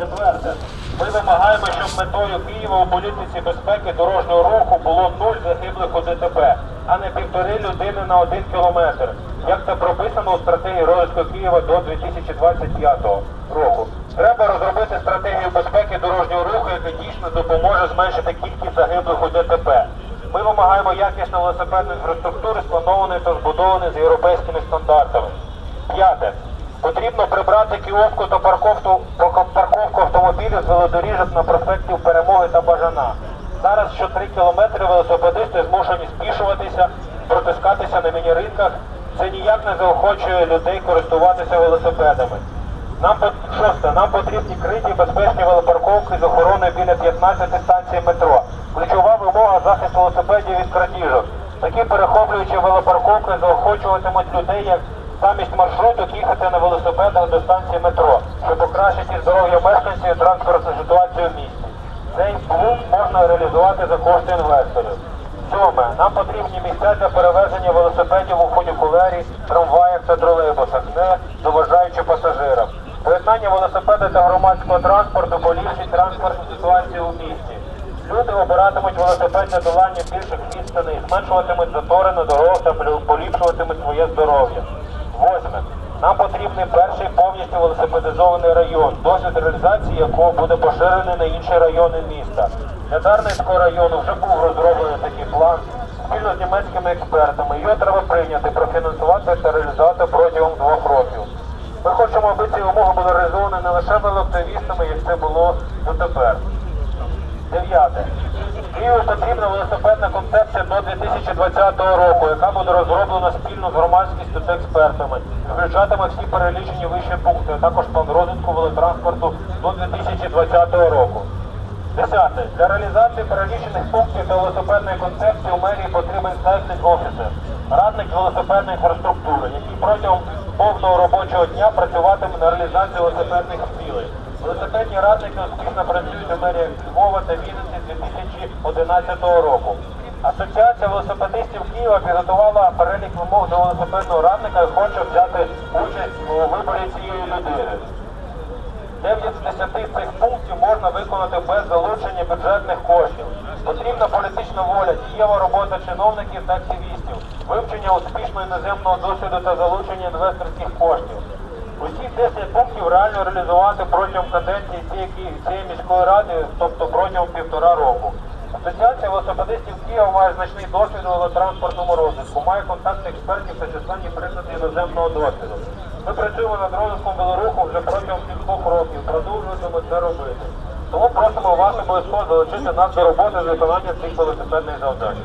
Четверте, ми вимагаємо, щоб метою Києва у політиці безпеки дорожнього руху було нуль загиблих у ДТП, а не півтори людини на один кілометр, як це прописано у стратегії розвитку Києва до 2025 року. Треба розробити стратегію безпеки дорожнього руху, яка дійсно допоможе зменшити кількість загиблих у ДТП. Ми вимагаємо якісної велосипедної інфраструктури, спланованої та збудованої з європейськими стандартами. П'яте. Потрібно прибрати кіоску та парковку, парковку автомобілів з велодоріжок на проспектів Перемоги та Бажана. Зараз що 3 кілометри велосипедисти змушені спішуватися, протискатися на міні-ринках. Це ніяк не заохочує людей користуватися велосипедами. Нам шосте, нам потрібні криті безпечні велопарковки з охороною біля 15 станцій метро. Ключова вимога захист велосипедів від крадіжок. Такі перехоплюючі велопарковки заохочуватимуть людей як замість маршруту їхати на велосипедах до станції метро, щоб покращити здоров'я мешканців і транспортну ситуацію в місті. Цей план можна реалізувати за кошти інвесторів. Сьоме, нам потрібні місця для перевезення велосипедів у фунікулері, трамваях та тролейбусах, не доважаючи пасажирам. Поєднання велосипеда та громадського транспорту поліпшить транспортну ситуацію у місті. Люди обиратимуть велосипед для долання більших відстаней, зменшуватимуть затори на дорогах та поліпшуватимуть своє здоров'я. Нам потрібний перший повністю велосипедизований район, досвід реалізації якого буде поширений на інші райони міста. Для Дарницького району вже був розроблений такий план спільно з німецькими експертами. Його треба прийняти, профінансувати та реалізувати протягом двох років. Ми хочемо, аби ці вимоги були реалізовані не лише велоактивістами, як це було дотепер. Дев'яте. Києву потрібна велосипедна концепція до 2020 року, яка буде розроблена спільно з громадськістю та експертами. Включатиме всі перелічені вищі пункти, а також план розвитку велотранспорту до 2020 року. Десяте. Для реалізації перелічених пунктів та велосипедної концепції у мерії потрібен сайтлінг офіцер, радник велосипедної інфраструктури, який протягом повного робочого дня працюватиме на реалізацію велосипедних цілей. Велосипедні радники успішно працюють у меріях Львова та Вінниці з 2011 року. Асоціація велосипедистів Києва підготувала перелік вимог до велосипедного радника і хоче взяти участь у виборі цієї людини. 9 з 10 цих пунктів можна виконати без залучення бюджетних коштів. Потрібна політична воля, дієва робота чиновників та активістів, вивчення успішного іноземного досвіду та залучення інвесторських коштів. Усі 10 пунктів реально реалізувати протягом каденції цієї, цієї міської ради, тобто протягом півтора року. Асоціація велосипедистів Києва має значний досвід у велотранспортному розвитку, має контакти експертів та численні приклади іноземного досвіду. Ми працюємо над розвитком велоруху вже протягом кількох років, продовжуємо це робити. Тому просимо вас обов'язково залучити нас до роботи з виконання цих велосипедних завдань.